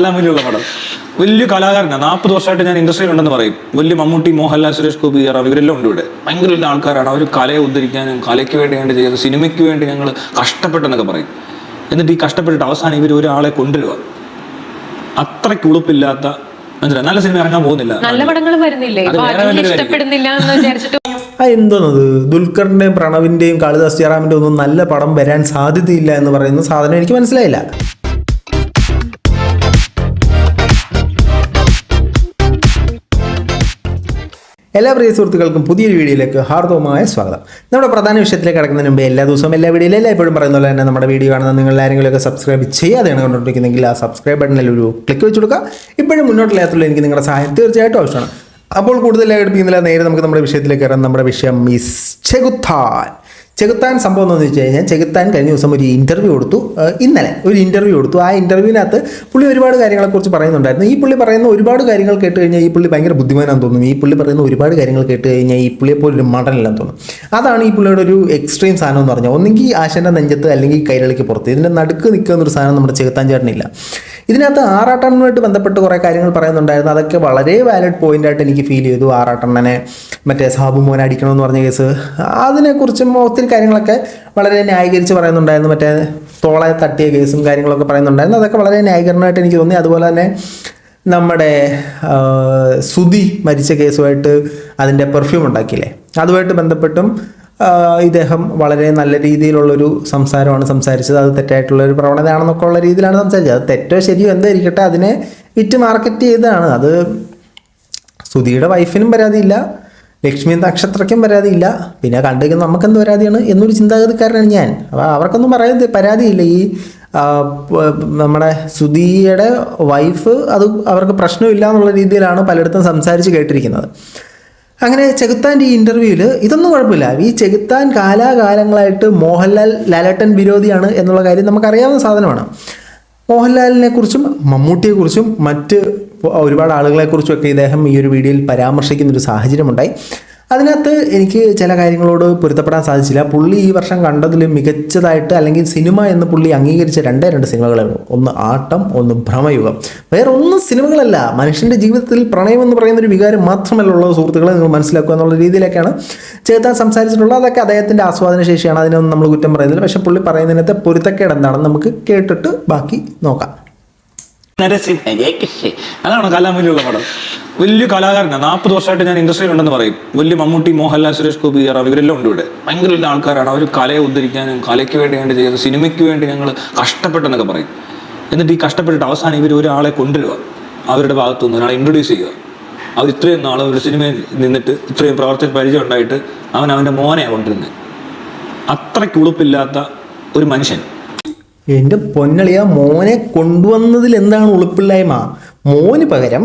എല്ലാം വലിയുള്ള പടം. വലിയ കലാകാരനാണ് നാൽപ്പത് വർഷമായിട്ട് ഞാൻ ഇൻഡസ്ട്രിയിൽ ഉണ്ടെന്ന് പറയും. വലിയ മമ്മൂട്ടി മോഹൻലാൽ സുരേഷ് ഗോപി ആറാം ഇവരെല്ലാം ഉണ്ട് ഇവിടെ. ഭയങ്കര വലിയ ആൾക്കാരാണ്. അവർ കലയെ ഉദ്ധരിക്കാനും കലയ്ക്ക് വേണ്ടി ഞങ്ങൾ ചെയ്യുന്നത് സിനിമയ്ക്ക് വേണ്ടി ഞങ്ങൾ കഷ്ടപ്പെട്ടെന്നൊക്കെ പറയും. എന്നിട്ട് ഈ കഷ്ടപ്പെട്ടിട്ട് അവസാനം ഇവർ ഒരാളെ കൊണ്ടുവരിക. അത്രയ്ക്ക് ഉളുപ്പില്ലാത്ത മനസ്സിലായി? നല്ല സിനിമ ഇറങ്ങാൻ പോകുന്നില്ല. നല്ല പടങ്ങൾ വരുന്നില്ലേ? ഇഷ്ടപ്പെടുന്നില്ല എന്ന് വിചാരിച്ചിട്ട് എന്തോന്നത്? ദുൽഖറിന്റെയും പ്രണവിന്റെയും കാളിദാസ് ജയറാമിന്റെ ഒന്നും നല്ല പടം വരാൻ സാധ്യതയില്ല എന്ന് പറയുന്ന സാധനം എനിക്ക് മനസ്സിലായില്ല. എല്ലാ പ്രിയ സുഹൃത്തുക്കൾക്കും പുതിയൊരു വീഡിയോയിലേക്ക് ഹാർദവമായ സ്വാഗതം. നമ്മുടെ പ്രധാന വിഷയത്തിലേക്ക് കിടക്കുന്നതിന് മുമ്പ് എല്ലാ ദിവസവും എല്ലാ വീഡിയോയിലും എല്ലാ എപ്പോഴും പറയുന്ന പോലെ തന്നെ നമ്മുടെ വീഡിയോ കാണുന്ന നിങ്ങൾ ആരെങ്കിലുമൊക്കെ സബ്സ്ക്രൈബ് ചെയ്യാതെയാണ് കണ്ടുകൊണ്ടിരിക്കുന്നെങ്കിൽ ആ സബ്സ്ക്രൈബ് ബട്ടണിൽ ഒരു ക്ലിക്ക് വെച്ച് കൊടുക്കുക. ഇപ്പോഴും മുന്നോട്ടില്ലാത്തുള്ള എനിക്ക് നിങ്ങളുടെ സഹായം തീർച്ചയായിട്ടും ആവശ്യമാണ്. അപ്പോൾ കൂടുതലായി എടുപ്പിക്കുന്നില്ല നേരെ നമുക്ക് നമ്മുടെ വിഷയത്തിലേക്ക് കയറാം. നമ്മുടെ വിഷയം മിസ് ചെകുത്താൻ. ചെകുത്താൻ സംഭവം എന്ന് വെച്ച് കഴിഞ്ഞാൽ ചെകുത്താൻ കഴിഞ്ഞ ദിവസം ഒരു ഇന്റർവ്യൂ കൊടുത്തു. ഇന്നലെ ഒരു ഇന്റർവ്യൂ കൊടുത്തു. ആ ഇന്റർവ്യൂവിനകത്ത് പുള്ളി ഒരുപാട് കാര്യങ്ങളെക്കുറിച്ച് പറയുന്നുണ്ടായിരുന്നു. ഈ പുള്ളി പറയുന്ന ഒരുപാട് കാര്യങ്ങൾ കേട്ട് കഴിഞ്ഞാൽ ഈ പുള്ളി ഭയങ്കര ബുദ്ധിമാനാന്ന് തോന്നുന്നു. ഈ പുള്ളി പറയുന്ന ഒരുപാട് കാര്യങ്ങൾ കേട്ട് കഴിഞ്ഞാൽ ഈ പുള്ളിയെ പോലൊരു മടനില്ലെന്ന് തോന്നുന്നു അതാണ് ഈ പുള്ളിയുടെ ഒരു എക്സ്ട്രീം സാധനം എന്ന് പറഞ്ഞാൽ. ഒന്നെങ്കിൽ ആശന്റെ നെഞ്ചത്ത് അല്ലെങ്കിൽ കൈരളിക്ക് പുറത്ത് ഇതിന്റെ നടുക്ക് നിൽക്കുന്ന ഒരു സാധനം നമ്മുടെ ചെകുത്താൻ ചേട്ടനില്ല. ഇതിനകത്ത് ആറാട്ടണ്ണനുമായിട്ട് ബന്ധപ്പെട്ട് കുറേ കാര്യങ്ങൾ പറയുന്നുണ്ടായിരുന്നു. അതൊക്കെ വളരെ വാലിഡ് പോയിന്റ് ആയിട്ട് എനിക്ക് ഫീൽ ചെയ്തു. ആറാട്ടണ്ണനെ മറ്റേ സാബു മോനെ അടിക്കണമെന്ന് പറഞ്ഞ കേസ് അതിനെക്കുറിച്ചും ഒത്തിരി കാര്യങ്ങളൊക്കെ വളരെ ന്യായീകരിച്ച് പറയുന്നുണ്ടായിരുന്നു. മറ്റേ തോളെ തട്ടിയ കേസും കാര്യങ്ങളൊക്കെ പറയുന്നുണ്ടായിരുന്നു. അതൊക്കെ വളരെ ന്യായീകരണമായിട്ട് എനിക്ക് തോന്നി. അതുപോലെ തന്നെ നമ്മുടെ സുതി മരിച്ച കേസുമായിട്ട് അതിന്റെ പെർഫ്യൂം ഉണ്ടാക്കിയില്ലേ? അതുമായിട്ട് ബന്ധപ്പെട്ടും ഇദ്ദേഹം വളരെ നല്ല രീതിയിലുള്ളൊരു സംസാരമാണ് സംസാരിച്ചത്. അത് തെറ്റായിട്ടുള്ളൊരു പ്രവണതയാണെന്നൊക്കെ ഉള്ള രീതിയിലാണ് സംസാരിച്ചത്. അത് തെറ്റോ ശരിയോ എന്തായിരിക്കട്ടെ അതിനെ വിറ്റ് മാർക്കറ്റ് ചെയ്തതാണ്. അത് സുധിയുടെ വൈഫിനും പരാതിയില്ല ലക്ഷ്മി നക്ഷത്രയ്ക്കും പരാതിയില്ല. പിന്നെ കണ്ടിരിക്കുന്ന നമുക്കെന്ത് പരാതിയാണ് എന്നൊരു ചിന്താഗതിക്കാരനാണ് ഞാൻ. അപ്പോൾ അവർക്കൊന്നും പറയാൻ പരാതിയില്ല. ഈ നമ്മുടെ സുധിയുടെ വൈഫ് അത് അവർക്ക് പ്രശ്നമില്ല എന്നുള്ള രീതിയിലാണ് പലയിടത്തും സംസാരിച്ച് കേട്ടിരിക്കുന്നത്. അങ്ങനെ ചെകുത്താന്റെ ഈ ഇന്റർവ്യൂവിൽ ഇതൊന്നും കുഴപ്പമില്ല. ഈ ചെകുത്താൻ കാലാകാലങ്ങളായിട്ട് മോഹൻലാൽ ലാലേട്ടൻ വിരോധിയാണ് എന്നുള്ള കാര്യം നമുക്കറിയാവുന്ന സാധനമാണ്. മോഹൻലാലിനെ കുറിച്ചും മമ്മൂട്ടിയെ കുറിച്ചും മറ്റ് ഒരുപാട് ആളുകളെക്കുറിച്ചും ഒക്കെ ഇദ്ദേഹം ഈ ഒരു വീഡിയോയിൽ പരാമർശിക്കുന്നൊരു സാഹചര്യമുണ്ടായി. അതിനകത്ത് എനിക്ക് ചില കാര്യങ്ങളോട് പൊരുത്തപ്പെടാൻ സാധിച്ചില്ല. പുള്ളി ഈ വർഷം കണ്ടതിൽ മികച്ചതായിട്ട് അല്ലെങ്കിൽ സിനിമ എന്ന് പുള്ളി അംഗീകരിച്ച രണ്ടേ രണ്ട് സിനിമകളായിരുന്നു ഒന്ന് ആട്ടം ഒന്ന് ഭ്രമയുഗം. വേറെ ഒന്നും സിനിമകളല്ല. മനുഷ്യന്റെ ജീവിതത്തിൽ പ്രണയം എന്ന് പറയുന്ന ഒരു വികാരം മാത്രമല്ല ഉള്ളത് സുഹൃത്തുക്കളെ നിങ്ങൾ മനസ്സിലാക്കുക എന്നുള്ള രീതിയിലൊക്കെയാണ് ചേർത്താൻ സംസാരിച്ചിട്ടുള്ളത്. അതൊക്കെ അദ്ദേഹത്തിന്റെ ആസ്വാദന ശേഷിയാണ്. അതിനൊന്നും നമ്മൾ കുറ്റം പറയുന്നില്ല. പക്ഷേ പുള്ളി പറയുന്നതിനകത്തെ പൊരുത്തക്കേട് എന്താണെന്ന് നമുക്ക് കേട്ടിട്ട് ബാക്കി നോക്കാം. നരസിംഹ അതാണ് കലാമൂല്യമുള്ള പടം? വലിയ കലാകാരനാണ് നാൽപ്പത് വർഷമായിട്ട് ഞാൻ ഇൻഡസ്ട്രിയിൽ ഉണ്ടെന്ന് പറയും. വലിയ മമ്മൂട്ടി മോഹൻലാൽ സുരേഷ് ഗോപി ജയറാം ഇവരെല്ലാം ഉണ്ട് ഇവിടെ. ഭയങ്കര വലിയ ആൾക്കാരാണ്. അവർ കലയെ ഉദ്ധരിക്കാനും കലയ്ക്ക് വേണ്ടി വേണ്ടി ചെയ്ത സിനിമയ്ക്ക് വേണ്ടി ഞങ്ങൾ കഷ്ടപ്പെട്ടെന്നൊക്കെ പറയും. എന്നിട്ട് ഈ കഷ്ടപ്പെട്ടിട്ട് അവസാനം ഇവർ ഒരാളെ കൊണ്ടുവരിക. അവരുടെ ഭാഗത്തു നിന്ന് ഒരാളെ ഇൻട്രൊഡ്യൂസ് ചെയ്യുക. അവർ ഇത്രയും നാൾ ഒരു സിനിമയിൽ നിന്നിട്ട് ഇത്രയും പ്രവർത്തന പരിചയം ഉണ്ടായിട്ട് അവൻ അവന്റെ മോനെ കൊണ്ടിരുന്നത് അത്രയ്ക്ക് ഉളുപ്പില്ലാത്ത ഒരു മനുഷ്യൻ. എന്റെ പൊന്നളിയ മോനെ കൊണ്ടുവന്നതിൽ എന്താണ് ഉളുപ്പില്ലായ്മ? മോന് പകരം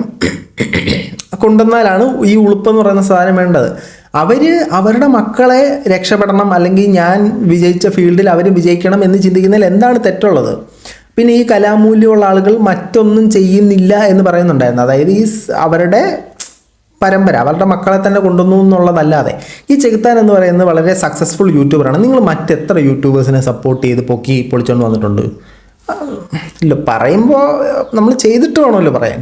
കൊണ്ടുവന്നാലാണ് ഈ ഉളുപ്പെന്ന് പറയുന്ന സാധനം വേണ്ടത്. അവർ അവരുടെ മക്കളെ രക്ഷപ്പെടണം അല്ലെങ്കിൽ ഞാൻ വിജയിച്ച ഫീൽഡിൽ അവർ വിജയിക്കണം എന്ന് ചിന്തിക്കുന്നതിൽ എന്താണ് തെറ്റുള്ളത്? പിന്നെ ഈ കലാമൂല്യമുള്ള ആളുകൾ മറ്റൊന്നും ചെയ്യുന്നില്ല എന്ന് പറയുന്നുണ്ടായിരുന്നു. അതായത് ഈ അവരുടെ പരമ്പര അവരുടെ മക്കളെ തന്നെ കൊണ്ടുവന്നു എന്നുള്ളതല്ലാതെ ഈ ചെകുത്താൻ എന്ന് പറയുന്നത് വളരെ സക്സസ്ഫുൾ യൂട്യൂബറാണ് നിങ്ങൾ മറ്റെത്ര യൂട്യൂബേഴ്സിനെ സപ്പോർട്ട് ചെയ്ത് പൊക്കി പൊളിച്ചുകൊണ്ട് വന്നിട്ടുണ്ട്? ഇല്ല പറയുമ്പോൾ നമ്മൾ ചെയ്തിട്ട് വേണമല്ലോ പറയാൻ.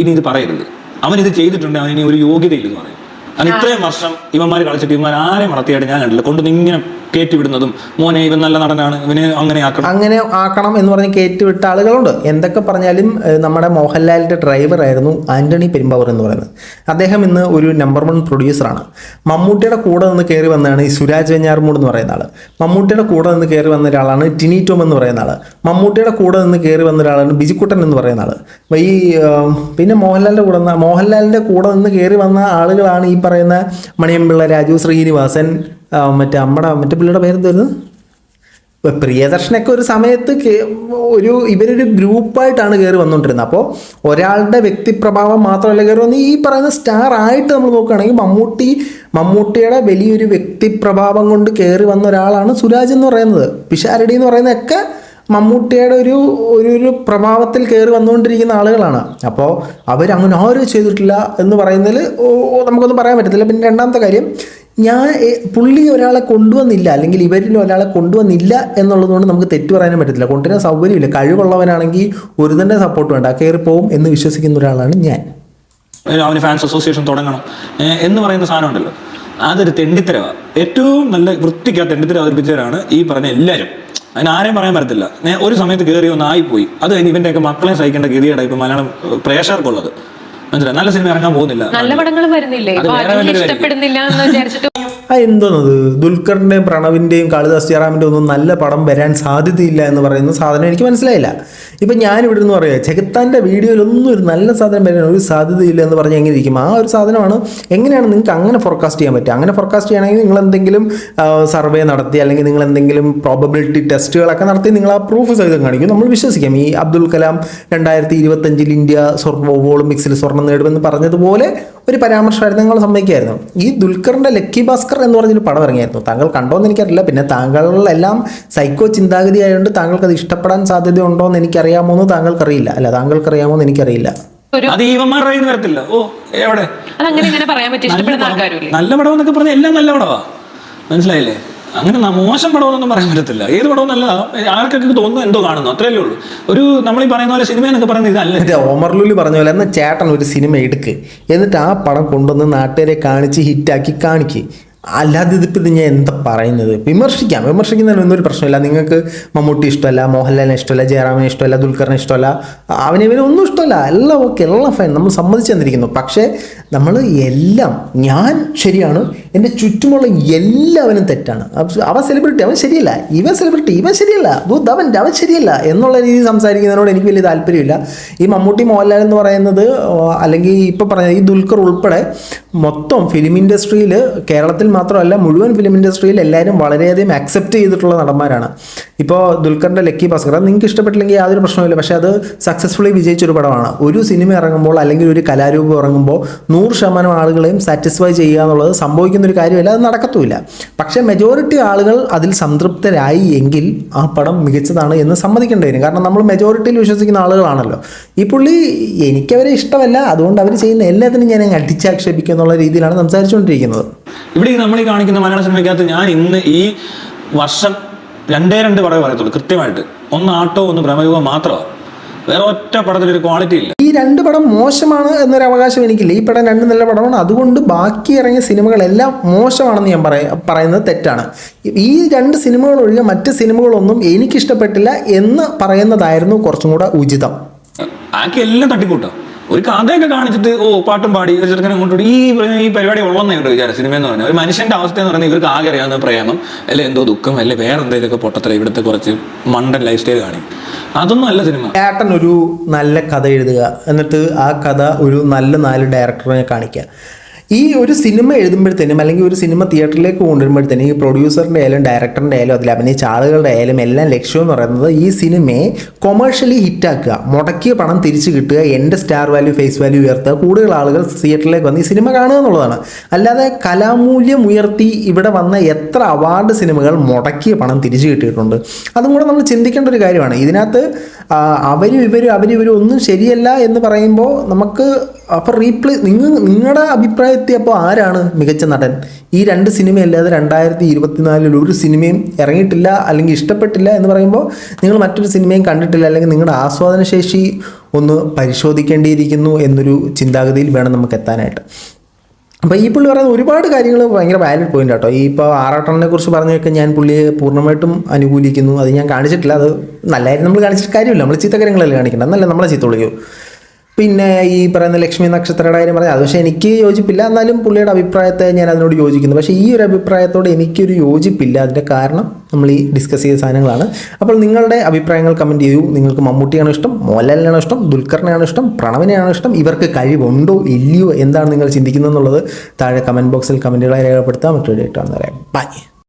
ഇനി ഇത് പറയരുത്. അവൻ ഇത് ചെയ്തിട്ടുണ്ട് അവൻ ഇനി ഒരു യോഗ്യതയില്ലെന്ന് പറയും. കാരണം ഇത്രയും വർഷം ഇവന്മാർ കളിച്ചിട്ട് ഇവന്മാർ ആരെയും വളർത്തിയായിട്ട് ഞാൻ കണ്ടില്ല കൊണ്ടുവന്ന് ഇങ്ങനെ കയറ്റി വിടുന്നതും മോനെ ഇവൻ നല്ല നടനാണ് ഇവനെ അങ്ങനെ ആക്കണം. അങ്ങനെ ആക്കണം എന്ന് പറഞ്ഞ് കയറ്റിവിട്ട ആളുകളുണ്ട്. എന്തൊക്കെ പറഞ്ഞാലും നമ്മുടെ മോഹൻലാലിന്റെ ഡ്രൈവറായിരുന്നു ആന്റണി പെരുമ്പാവൂർ എന്ന് പറയുന്നത്. അദ്ദേഹം ഇന്ന് ഒരു നമ്പർ വൺ പ്രൊഡ്യൂസറാണ് മമ്മൂട്ടിയുടെ കൂടെ നിന്ന് കയറി വന്നതാണ് ഈ സുരാജ് വെഞ്ഞാർമൂട് എന്ന് പറയുന്ന ആൾ മമ്മൂട്ടിയുടെ കൂടെ നിന്ന് കയറി വന്ന ഒരാളാണ് ടിനി ടോം എന്ന് പറയുന്ന ആൾ മമ്മൂട്ടിയുടെ കൂടെ നിന്ന് കയറി വന്ന ഒരാളാണ് ബിജിക്കുട്ടൻ എന്ന് പറയുന്ന ആൾ ഈ പിന്നെ മോഹൻലാലിന്റെ കൂടെ മോഹൻലാലിന്റെ കൂടെ നിന്ന് കയറി വന്ന ആളുകളാണ് ഈ പറയുന്ന മണിയമ്പിള്ള രാജു ശ്രീനിവാസൻ മറ്റേ നമ്മുടെ മറ്റേ പുള്ളിയുടെ പേരെന്തായിരുന്നു? പ്രിയദർശനൊക്കെ ഒരു സമയത്ത് ഒരു ഇവരൊരു ഗ്രൂപ്പായിട്ടാണ് കയറി വന്നുകൊണ്ടിരുന്നത് അപ്പോൾ ഒരാളുടെ വ്യക്തിപ്രഭാവം മാത്രമല്ല കയറി വന്ന് ഈ പറയുന്ന സ്റ്റാർ ആയിട്ട് നമ്മൾ നോക്കുകയാണെങ്കിൽ മമ്മൂട്ടി മമ്മൂട്ടിയുടെ വലിയൊരു വ്യക്തിപ്രഭാവം കൊണ്ട് കയറി വന്ന ഒരാളാണ് സുരാജ് എന്ന് പറയുന്നത്. പിഷാരടി എന്ന് പറയുന്നതൊക്കെ മമ്മൂട്ടിയുടെ ഒരു ഒരു ഒരു പ്രഭാവത്തിൽ കയറി വന്നുകൊണ്ടിരിക്കുന്ന ആളുകളാണ്. അപ്പോൾ അവരങ്ങനെ ആരും ചെയ്തിട്ടില്ല എന്ന് പറയുന്നതിൽ നമുക്കൊന്നും പറയാൻ പറ്റത്തില്ല. പിന്നെ രണ്ടാമത്തെ കാര്യം ഞാൻ പുള്ളി ഒരാളെ കൊണ്ടുവന്നില്ല അല്ലെങ്കിൽ ഇവരിൽ ഒരാളെ കൊണ്ടുവന്നില്ല എന്നുള്ളതുകൊണ്ട് നമുക്ക് തെറ്റു പറയാനും പറ്റത്തില്ല. കൊണ്ടുവരാൻ സൗകര്യമില്ല. കഴിവുള്ളവനാണെങ്കിൽ ഒരു തന്നെ സപ്പോർട്ട് വേണ്ട. കയറി പോവും എന്ന് വിശ്വസിക്കുന്ന ഒരാളാണ് ഞാൻ. അവന് ഫാൻസ് അസോസിയേഷൻ തുടങ്ങണം. എന്ന് പറയുന്ന സാധനം ഉണ്ടല്ലോ. അതൊരു തെണ്ടിത്തരവ. ഏറ്റവും നല്ല വൃത്തിക്ക് ആ തെണ്ടിത്തരം അവതരിപ്പിച്ചവരാണ് ഈ പറഞ്ഞ എല്ലാവരും അതിന് ആരെയും പറയാൻ പറ്റത്തില്ല. ഒരു സമയത്ത് കയറി ഒന്ന് ആയിപ്പോയി. അത് ഇവന്റെയൊക്കെ മക്കളെ സഹിക്കേണ്ട ഗതിയുടെ ഇപ്പൊ മലയാളം പ്രേക്ഷകർക്കുള്ളത്. മനസ്സിലായി. നല്ല സിനിമ ഇറങ്ങാൻ പോകുന്നില്ല. നല്ല പടങ്ങൾ വരുന്നില്ലേ? ഇഷ്ടപ്പെടുന്നില്ല എന്ന് വിചാരിച്ചിട്ട് ആ എന്തോന്നത്? ദുൽഖറിന്റെയും പ്രണവിന്റെയും കാളിദാസ് ജയറാമിന്റെ ഒന്നും നല്ല പടം വരാൻ സാധ്യതയില്ല എന്ന് പറയുന്ന സാധനം എനിക്ക് മനസ്സിലായില്ല. ഇപ്പം ഞാനിവിടെ നിന്ന് പറയാം ചെകുത്താന്റെ വീഡിയോയിലൊന്നും ഒരു നല്ല സാധനം വരാൻ ഒരു സാധ്യതയില്ല എന്ന് പറഞ്ഞാൽ എങ്ങനെ ഇരിക്കും? ആ ഒരു സാധനമാണ്. എങ്ങനെയാണ് നിങ്ങൾക്ക് അങ്ങനെ ഫോർകാസ്റ്റ് ചെയ്യാൻ പറ്റുക? അങ്ങനെ ഫോർകാസ്റ്റ് ചെയ്യണമെങ്കിൽ നിങ്ങൾ എന്തെങ്കിലും സർവേ നടത്തി അല്ലെങ്കിൽ നിങ്ങൾ എന്തെങ്കിലും പ്രോബബിലിറ്റി ടെസ്റ്റുകളൊക്കെ നടത്തി നിങ്ങൾ ആ പ്രൂഫ് സഹിതം കാണിക്കും. നമ്മൾ വിശ്വസിക്കാം. ഈ അബ്ദുൽ കലാം രണ്ടായിരത്തി ഇരുപത്തഞ്ചിൽ ഇന്ത്യ സ്വർണ ഒളിമ്പിക്സിൽ സ്വർണം നേടുമെന്ന് പറഞ്ഞതുപോലെ ഒരു പരാമർശമായിരുന്നു നിങ്ങൾ സമ്മതിക്കായിരുന്നു ഈ ദുൽഖറിന്റെ ലക്കി ഭാസ്കർ എന്ന് പറഞ്ഞൊരു പടം ഇറങ്ങിയായിരുന്നു. താങ്കൾ കണ്ടോന്ന് എനിക്കറിയില്ല. പിന്നെ താങ്കളെല്ലാം സൈക്കോ ചിന്താഗതി ആയതുകൊണ്ട് താങ്കൾക്ക് അത് ഇഷ്ടപ്പെടാൻ സാധ്യതയുണ്ടോ എന്ന് എനിക്കറിയാമോ എന്ന് താങ്കൾക്കറിയില്ല. അല്ല താങ്കൾക്കറിയാമോ എന്ന് എനിക്കറിയില്ല അത് വരത്തില്ല ഓ എവിടെ? ഇങ്ങനെ പറയാൻ പറ്റും ഇഷ്ടപ്പെടുന്ന പടം. നല്ല പടം എന്നൊക്കെ പറഞ്ഞാൽ എല്ലാം നല്ല പടവാ. മനസ്സിലായില്ലേ? അങ്ങനെ മോശം പടമൊന്നും പറയാൻ പറ്റത്തില്ല. ഏത് പടവും നല്ല ആർക്കൊക്കെ തോന്നുന്നു എന്തോ കാണുന്നു. അത്രയല്ലേ ഉള്ളൂ. ഒരു നമ്മൾ ഈ പറയുന്ന പോലെ സിനിമ എന്നൊക്കെ പറയുന്നത് ഇതല്ല. ഓമർലുലി പറഞ്ഞ പോലെ എന്നാൽ ചേട്ടൻ ഒരു സിനിമ എടുക്ക്. എന്നിട്ട് ആ പടം കൊണ്ടുവന്ന് നാട്ടുകാരെ കാണിച്ച് ഹിറ്റാക്കി കാണിക്ക്. അല്ലാതെ ഇതിപ്പോൾ ഇത് ഞാൻ എന്താ പറയുന്നത്? വിമർശിക്കാം. വിമർശിക്കുന്നതിന് ഒന്നും ഒരു പ്രശ്നമില്ല. നിങ്ങൾക്ക് മമ്മൂട്ടി ഇഷ്ടമല്ല മോഹൻലാലിനെ ഇഷ്ടമല്ല ജയറാമിനെ ഇഷ്ടമല്ല ദുൽഖറിനെ ഇഷ്ടമല്ല അവനെ ഇവനെ ഒന്നും ഇഷ്ടമല്ല. എല്ലാം ഓക്കെ എല്ലാം ഫൈൻ നമ്മൾ സമ്മതിച്ചു തന്നിരിക്കുന്നു. പക്ഷേ നമ്മൾ എല്ലാം ഞാൻ ശരിയാണ് എന്റെ ചുറ്റുമുള്ള എല്ലാവരും തെറ്റാണ്. അവൻ സെലിബ്രിറ്റി അവൻ ശരിയല്ല. ഇവൻ സെലിബ്രിറ്റി ഇവൻ ശരിയല്ല. അവൻ അവൻ ശരിയല്ല എന്നുള്ള രീതിയിൽ സംസാരിക്കുന്നതിനോട് എനിക്ക് വലിയ താല്പര്യമില്ല. ഈ മമ്മൂട്ടി മോഹൻലാൽ എന്ന് പറയുന്നത് അല്ലെങ്കിൽ ഇപ്പോൾ പറഞ്ഞ ഈ ദുൽഖർ ഉൾപ്പെടെ മൊത്തം ഫിലിം ഇൻഡസ്ട്രിയിൽ കേരളത്തിൽ മാത്രമല്ല മുഴുവൻ ഫിലിം ഇൻഡസ്ട്രിയിൽ എല്ലാവരും വളരെയധികം അക്സെപ്റ്റ് ചെയ്തിട്ടുള്ള നടന്മാരാണ്. ഇപ്പോൾ ദുൽഖറിന്റെ ലക്കി ഭാസ്കർ നിങ്ങൾക്ക് ഇഷ്ടപ്പെട്ടില്ലെങ്കിൽ യാതൊരു പ്രശ്നവുമില്ല. പക്ഷേ അത് സക്സസ്ഫുള്ളി വിജയിച്ചൊരു പടമാണ്. ഒരു സിനിമ ഇറങ്ങുമ്പോൾ അല്ലെങ്കിൽ ഒരു കലാരൂപം ഇറങ്ങുമ്പോൾ നൂറ് ശതമാനം ആളുകളെയും സാറ്റിസ്ഫൈ ചെയ്യുക എന്നുള്ളത് സംഭവിക്കുന്ന ഒരു കാര്യമല്ല അത് നടക്കത്തുമില്ല. പക്ഷേ മെജോറിറ്റി ആളുകൾ അതിൽ സംതൃപ്തരായി എങ്കിൽ ആ പടം മികച്ചതാണ് എന്ന് സമ്മതിക്കേണ്ടി വരും. കാരണം നമ്മൾ മെജോറിറ്റിയിൽ വിശ്വസിക്കുന്ന ആളുകളാണല്ലോ. ഈ പുള്ളി എനിക്കവരെ ഇഷ്ടമല്ല അതുകൊണ്ട് അവർ ചെയ്യുന്ന എല്ലാത്തിനും ഞാൻ അടിച്ചാക്ഷേപിക്കുക എന്നുള്ള രീതിയിലാണ് സംസാരിച്ചുകൊണ്ടിരിക്കുന്നത്. ഇവിടെ നമ്മൾ ഈ കാണിക്കുന്ന മലയാള സിനിമയ്ക്കകത്ത് ഞാൻ ഇന്ന് ഈ വർഷം രണ്ടേ രണ്ട് പടമേ പറയത്തുള്ളൂ കൃത്യമായിട്ട്. ഒന്ന് ആട്ടോ ഒന്ന് ഭ്രമയുഗം മാത്രമാണ്. വേറെ ഒറ്റ പടത്തിലൊരു ക്വാളിറ്റി ഇല്ല. ഈ രണ്ട് പടം മോശമാണ് എന്നൊരു അവകാശം എനിക്കില്ല. ഈ പടം രണ്ട് നല്ല പടമാണ്. അതുകൊണ്ട് ബാക്കി ഇറങ്ങിയ സിനിമകളെല്ലാം മോശമാണെന്ന് ഞാൻ പറയ പറയുന്നത് തെറ്റാണ്. ഈ രണ്ട് സിനിമകൾ ഒഴികെ മറ്റ് സിനിമകളൊന്നും എനിക്കിഷ്ടപ്പെട്ടില്ല എന്ന് പറയുന്നതായിരുന്നു കുറച്ചും കൂടെ ഉചിതം. ആക്കി എല്ലാം തട്ടിക്കൂട്ടാം. ഒരു കഥയൊക്കെ കാണിച്ചിട്ട് ഓ പാട്ടും പാടി ഒരു ചെറുക്കനെ കൊണ്ടുപോയി. ഈ ഈ പരിപാടി ഉള്ളതെന്ന് ഇവിടെ വിചാരം സിനിമ എന്ന് പറഞ്ഞാൽ. ഒരു മനുഷ്യന്റെ അവസ്ഥ എന്ന് പറയുന്നത് ഇവർക്ക് ആകെ അറിയാവുന്ന പ്രേമം അല്ലെ എന്തോ ദുഃഖം അല്ലെ വേറെ എന്തെങ്കിലുമൊക്കെ പൊട്ടത്തര ഇവിടുത്തെ കുറച്ച് മണ്ടൻ ലൈഫ് സ്റ്റൈൽ കാണി അതൊന്നും അല്ല സിനിമ. ചേട്ടൻ ഒരു നല്ല കഥ എഴുതുക. എന്നിട്ട് ആ കഥ ഒരു നല്ല നാല് ഡയറക്ടറിനെ കാണിക്കുക. ഈ ഒരു സിനിമ എഴുതുമ്പോഴത്തേനും അല്ലെങ്കിൽ ഒരു സിനിമ തിയേറ്ററിലേക്ക് കൊണ്ടുവരുമ്പോഴത്തേനും ഈ പ്രൊഡ്യൂസറിന്റെ ആയാലും ഡയറക്ടറിന്റെ ആയാലും അതിൽ അഭിനയിച്ച ആളുകളുടെ ആയാലും എല്ലാം ലക്ഷ്യം എന്ന് പറയുന്നത് ഈ സിനിമയെ കൊമേഴ്ഷ്യലി ഹിറ്റാക്കുക മുടക്കിയ പണം തിരിച്ചു കിട്ടുക എന്റെ സ്റ്റാർ വാല്യൂ ഫേസ് വാല്യൂ ഉയർത്തുക കൂടുതൽ ആളുകൾ തിയേറ്ററിലേക്ക് വന്ന് ഈ സിനിമ കാണുക എന്നുള്ളതാണ്. അല്ലാതെ കലാമൂല്യം ഉയർത്തി ഇവിടെ വന്ന എത്ര അവാർഡ് സിനിമകൾ മുടക്കിയ പണം തിരിച്ചു കിട്ടിയിട്ടുണ്ട്. അതും കൂടെ നമ്മൾ ചിന്തിക്കേണ്ട ഒരു കാര്യമാണ്. ഇതിനകത്ത് അവരും ഇവരും അവരും ഇവരും ഒന്നും ശരിയല്ല എന്ന് പറയുമ്പോൾ നമുക്ക് അപ്പോൾ റീപ്ലേ നിങ്ങൾ നിങ്ങളുടെ അഭിപ്രായത്തിൽ അപ്പോൾ ആരാണ് മികച്ച നടൻ? ഈ രണ്ട് സിനിമ അല്ലാതെ രണ്ടായിരത്തി ഇരുപത്തിനാലിൽ ഒരു സിനിമയും ഇറങ്ങിയിട്ടില്ല അല്ലെങ്കിൽ ഇഷ്ടപ്പെട്ടില്ല എന്ന് പറയുമ്പോൾ നിങ്ങൾ മറ്റൊരു സിനിമയും കണ്ടിട്ടില്ല അല്ലെങ്കിൽ നിങ്ങളുടെ ആസ്വാദനശേഷി ഒന്ന് പരിശോധിക്കേണ്ടിയിരിക്കുന്നു എന്നൊരു ചിന്താഗതിയിൽ വേണം നമുക്ക് എത്താനായിട്ട്. അപ്പോൾ ഈ പുള്ളി പറയുന്ന ഒരുപാട് കാര്യങ്ങൾ ഭയങ്കര വാലിഡ് പോയിന്റ് കേട്ടോ ഈ ഇപ്പോൾ ആറാട്ടനെ കുറിച്ച് പറഞ്ഞൊക്കെ ഞാൻ പുള്ളിയെ പൂർണമായിട്ടും അനുകൂലിക്കുന്നു. അത് ഞാൻ കാണിച്ചിട്ടില്ല. അത് നല്ലതായിരുന്നു നമ്മൾ കാണിച്ചിട്ട് കാര്യമില്ല. നമ്മൾ ചീത്ത കാര്യങ്ങളല്ലേ കാണിക്കേണ്ടത്? എന്നല്ല നമ്മളെ ചീത്ത പിന്നെ ഈ പറയുന്ന ലക്ഷ്മി നക്ഷത്രയുടെ കാര്യം പറയാം അത് പക്ഷേ എനിക്ക് യോജിപ്പില്ല. എന്നാലും പുള്ളിയുടെ അഭിപ്രായത്തെ ഞാൻ അതിനോട് യോജിക്കുന്നു. പക്ഷേ ഈ ഒരു അഭിപ്രായത്തോട് എനിക്കൊരു യോജിപ്പില്ല. അതിന്റെ കാരണം നമ്മൾ ഈ ഡിസ്കസ് ചെയ്ത സാധനങ്ങളാണ്. അപ്പോൾ നിങ്ങളുടെ അഭിപ്രായങ്ങൾ കമന്റ് ചെയ്യൂ. നിങ്ങൾക്ക് മമ്മൂട്ടിയാണ് ഇഷ്ടം? മോഹൻലാലിനാണോ ഇഷ്ടം? ദുൽഖറിനെയാണ് ഇഷ്ടം? പ്രണവിനെയാണ് ഇഷ്ടം? ഇവർക്ക് കഴിവുണ്ടോ? ഇല്ലയോ? എന്താണ് നിങ്ങൾ ചിന്തിക്കുന്നത് എന്നുള്ളത് താഴെ കമന്റ് ബോക്സിൽ കമന്റുകളായി രേഖപ്പെടുത്താൻ മറ്റൊരു ഡേറ്റ് ആണ് ബൈ